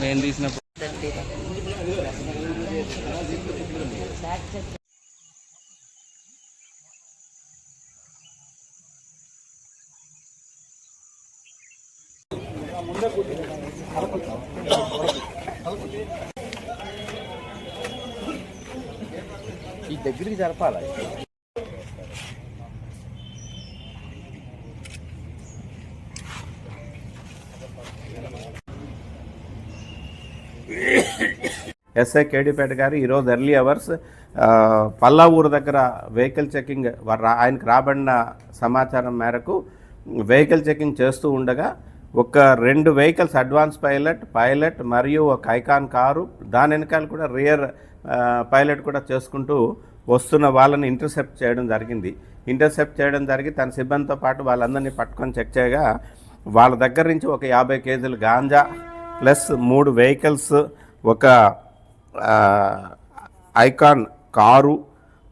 నేను తీసినప్పుడు. ఈ దగ్గరికి జరపాలి? ఎస్ఐ కేడిపేట గారు ఈరోజు ఎర్లీ అవర్స్ పల్లా ఊరు దగ్గర వెహికల్ చెకింగ్ రా- ఆయనకు రాబడిన సమాచారం మేరకు వెహికల్ చెకింగ్ చేస్తూ ఉండగా ఒక రెండు వెహికల్స్ అడ్వాన్స్ పైలట్ పైలట్ మరియు ఒక ఐకాన్ కారు దాని వెనకాల కూడా రియర్ పైలట్ కూడా చేసుకుంటూ వస్తున్న వాళ్ళని ఇంటర్సెప్ట్ చేయడం జరిగింది. ఇంటర్సెప్ట్ చేయడం జరిగి తన సిబ్బందితో పాటు వాళ్ళందరినీ పట్టుకొని చెక్ చేయగా వాళ్ళ దగ్గర నుంచి ఒక యాభై కేజీలు గాంజా ప్లస్ మూడు వెహికల్స్ ఒక Ikon car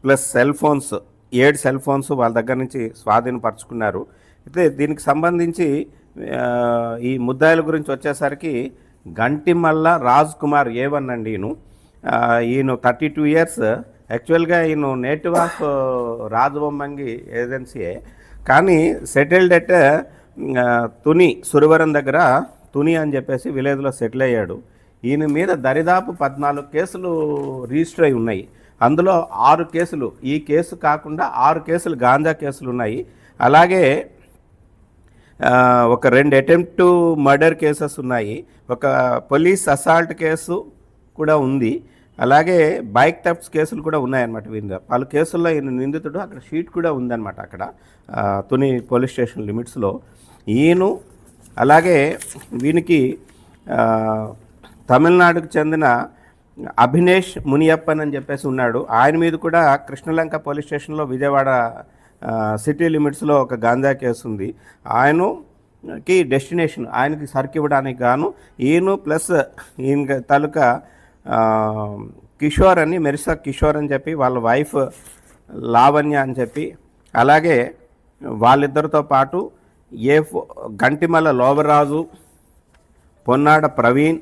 plus cell phones ఏడు సెల్ ఫోన్స్ వాళ్ళ దగ్గర నుంచి స్వాధీనపరుచుకున్నారు. అయితే దీనికి సంబంధించి ఈ ముద్దాయిల గురించి వచ్చేసరికి గంటిమల్ల రాజ్ కుమార్ ఏవన్ అండి ఈయన. ఈయన థర్టీ టూ ఇయర్స్. యాక్చువల్గా ఈయన నేటివ్ ఆఫ్ రాజబొమ్మంగి ఏజెన్సీయే. కానీ సెటిల్డ్ అట్ తుని సురవరం దగ్గర తుని అని చెప్పేసి విలేజ్లో సెటిల్ అయ్యాడు. ఈయన మీద దరిదాపు పద్నాలుగు కేసులు రిజిస్టర్ అయి ఉన్నాయి. అందులో ఆరు కేసులు ఈ కేసు కాకుండా ఆరు కేసులు గాంజా కేసులు ఉన్నాయి. అలాగే ఒక రెండు అటెంప్ట్ మర్డర్ కేసెస్ ఉన్నాయి. ఒక పోలీస్ అసాల్ట్ కేసు కూడా ఉంది. అలాగే బైక్ థెఫ్ట్స్ కేసులు కూడా ఉన్నాయన్నమాట వీరి పలు కేసుల్లో ఈయన నిందితుడు అక్కడ షీట్ కూడా ఉందన్నమాట అక్కడ తుని పోలీస్ స్టేషన్ లిమిట్స్లో. ఈయన అలాగే వీనికి తమిళనాడుకు చెందిన అభినేష్ మునియప్పన్ అని చెప్పేసి ఉన్నాడు. ఆయన మీద కూడా కృష్ణలంక పోలీస్ స్టేషన్లో విజయవాడ సిటీ లిమిట్స్లో ఒక గాంజా కేసు ఉంది. ఆయనకి డెస్టినేషన్ ఆయనకి సరుకు ఇవ్వడానికి గాను ఈయన ప్లస్ ఈయన తాలూకా కిషోర్ అని మెరిసా కిషోర్ అని చెప్పి వాళ్ళ వైఫ్ లావణ్య అని చెప్పి అలాగే వాళ్ళిద్దరితో పాటు ఏ ఫో- లోవరాజు పొన్నాడ ప్రవీణ్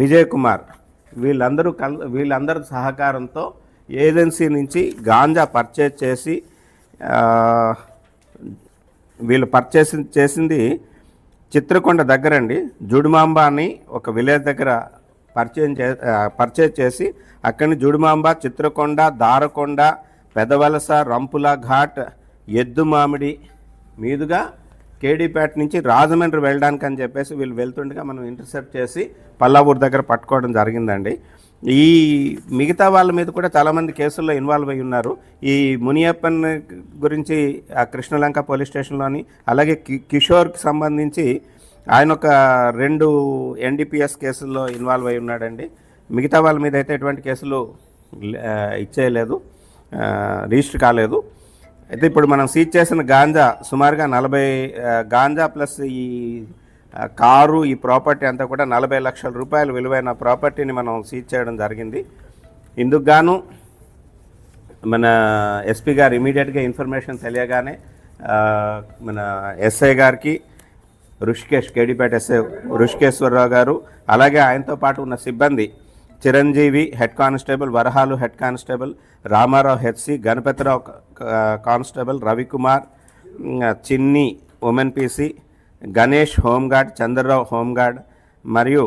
విజయ్ కుమార్. వీళ్ళందరూ కల్ వీళ్ళందరి సహకారంతో ఏజెన్సీ నుంచి గాంజా పర్చేజ్ చేసి వీళ్ళు పర్చేస్ చేసింది చిత్రకొండ దగ్గరండి. జుడుమాంబ అని ఒక విలేజ్ దగ్గర పర్చేజ్ చే పర్చేజ్ చేసి అక్కడి జుడుమాంబ చిత్రకొండ దారకొండ పెదవలస రంపుల ఘాట్ ఎద్దు మామిడి మీదుగా కేడీపేట నుంచి రాజమండ్రి వెళ్ళడానికి అని చెప్పేసి వీళ్ళు వెళ్తుండగా మనం ఇంటర్సెప్ట్ చేసి పల్లావూరు దగ్గర పట్టుకోవడం జరిగిందండి. ఈ మిగతా వాళ్ళ మీద కూడా చాలామంది కేసుల్లో ఇన్వాల్వ్ అయి ఉన్నారు. ఈ మునియప్పన్ గురించి ఆ కృష్ణలంక పోలీస్ స్టేషన్లోని అలాగే కి కిషోర్కి సంబంధించి ఆయన ఒక రెండు ఎన్డీపీఎస్ కేసుల్లో ఇన్వాల్వ్ అయి ఉన్నాడండి. మిగతా వాళ్ళ మీద అయితే ఎటువంటి కేసులు ఇచ్చేయలేదు. రిజిస్టర్ కాలేదు. అయితే ఇప్పుడు మనం సీజ్ చేసిన గాంజా సుమారుగా నలభై గాంజా ప్లస్ ఈ కారు ఈ ప్రాపర్టీ అంతా కూడా నలభై లక్షల రూపాయలు విలువైన ప్రాపర్టీని మనం సీజ్ చేయడం జరిగింది. ఇందుకు గాను మన ఎస్పీ గారు ఇమీడియట్గా ఇన్ఫర్మేషన్ తెలియగానే మన ఎస్ఐ గారికి ఋషికేష్ కేడిపేట ఎస్ఐ ఋషికేశ్వరరావు గారు అలాగే ఆయనతో పాటు ఉన్న సిబ్బంది Chiranjeevi head constable Varahalu head constable Ramarao HC Ganapathirao constable Ravikumar Chinni women PC Ganesh home guard Chandrarao home guard మరియు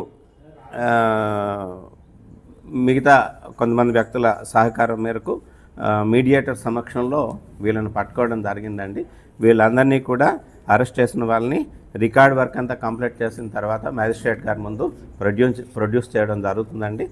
మిగతా కొంతమంది వ్యక్తుల సహకారం మేరకు మీడియేటర్ సమక్షంలో వీళ్ళని పట్టుకోవడం జరిగిందండి. వీళ్ళందరినీ కూడా అరెస్ట్ చేసిన వాళ్ళని రికార్డ్ వర్క్ అంతా కంప్లీట్ చేసిన తర్వాత మ్యాజిస్ట్రేట్ గారి ముందు ప్రొడ్యూస్ ప్రొడ్యూస్ చేయడం జరుగుతుందండి.